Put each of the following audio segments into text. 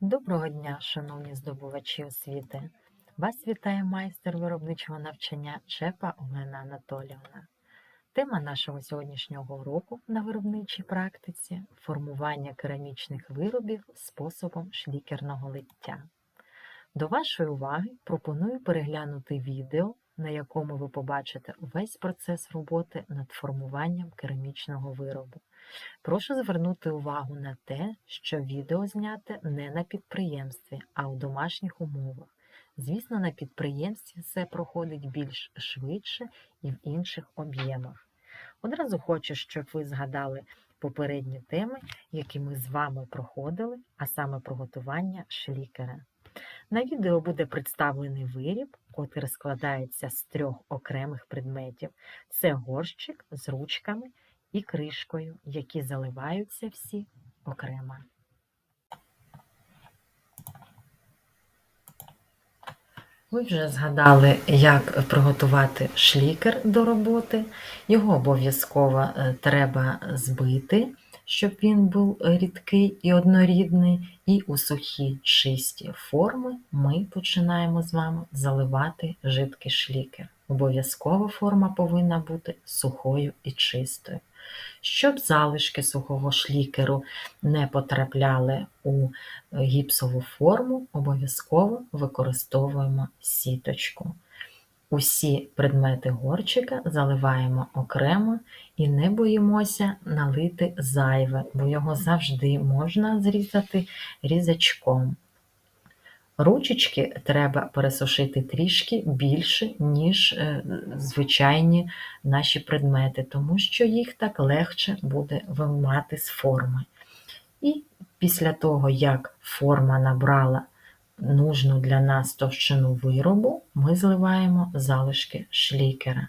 Доброго дня, шановні здобувачі освіти! Вас вітає майстер виробничого навчання Чепа Олена Анатоліївна. Тема нашого сьогоднішнього уроку на виробничій практиці формування керамічних виробів способом шлікерного лиття. До вашої уваги пропоную переглянути відео, на якому ви побачите весь процес роботи над формуванням керамічного виробу. Прошу звернути увагу на те, що відео зняте не на підприємстві, а у домашніх умовах. Звісно, на підприємстві все проходить більш швидше і в інших об'ємах. Одразу хочу, щоб ви згадали попередні теми, які ми з вами проходили, а саме приготування шлікера. На відео буде представлений виріб, котрий складається з трьох окремих предметів: це горщик з ручками і кришкою, які заливаються всі окремо. Ви вже згадали, як приготувати шлікер до роботи. Його обов'язково е, треба збити, щоб він був рідкий і однорідний. І у сухі чисті форми ми починаємо з вами заливати жидкий шлікер. Обов'язкова форма повинна бути сухою і чистою. Щоб залишки сухого шлікеру не потрапляли у гіпсову форму, обов'язково використовуємо сіточку. Усі предмети горчика заливаємо окремо і не боїмося налити зайве, бо його завжди можна зрізати різачком. Ручечки треба пересушити трішки більше, ніж е, звичайні наші предмети, тому що їх так легше буде виймати з форми. І після того, як форма набрала нужну для нас товщину виробу, ми зливаємо залишки шлікера.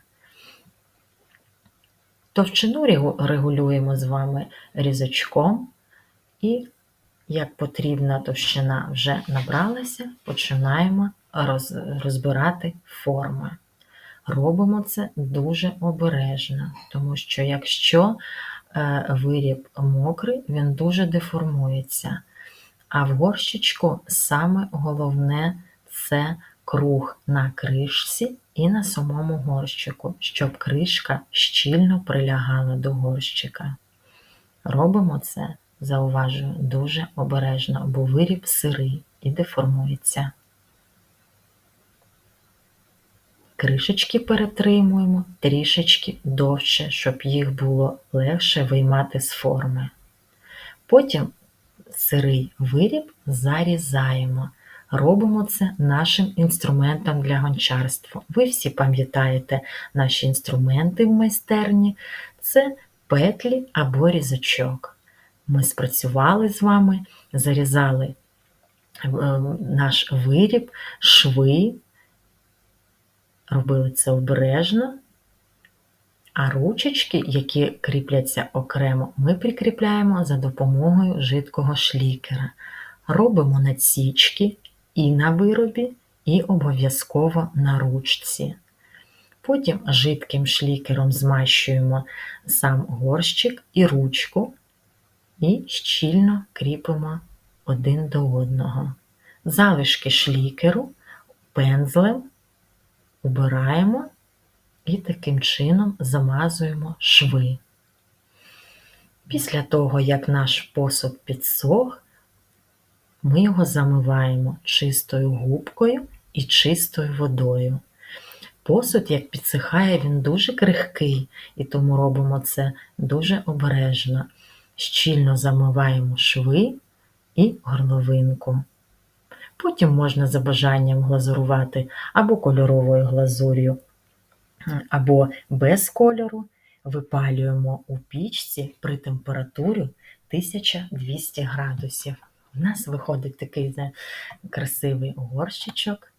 Товщину регулюємо з вами різачком і як потрібна товщина вже набралася, починаємо розбирати форми. Робимо це дуже обережно, тому що якщо е, виріб мокрий, він дуже деформується. А в горщичку саме головне це круг на кришці і на самому горщику, щоб кришка щільно прилягала до горщика. Робимо це зауважую, дуже обережно, бо виріб сирий і деформується. Кришечки перетримуємо трішечки довше, щоб їх було легше виймати з форми. Потім сирий виріб зарізаємо. Робимо це нашим інструментом для гончарства. Ви всі пам'ятаєте наші інструменти в майстерні це петлі або різачок ми спрацювали з вами, зарізали е, наш виріб, шви, робили це обережно, а ручечки, які кріпляться окремо, ми прикріпляємо за допомогою жидкого шлікера. Робимо надсічки і на виробі, і обов'язково на ручці. Потім жидким шлікером змащуємо сам горщик і ручку, і щільно кріпимо один до одного. Залишки шлікеру пензлем убираємо і таким чином замазуємо шви. Після того, як наш посуд підсох, ми його замиваємо чистою губкою і чистою водою. Посуд, як підсихає, він дуже крихкий, і тому робимо це дуже обережно щільно замиваємо шви і горловинку. Потім можна за бажанням глазурувати або кольоровою глазур'ю, або без кольору. Випалюємо у пічці при температурі 1200 градусів. У нас виходить такий красивий горщичок.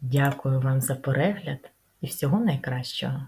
Дякую вам за перегляд і всього найкращого!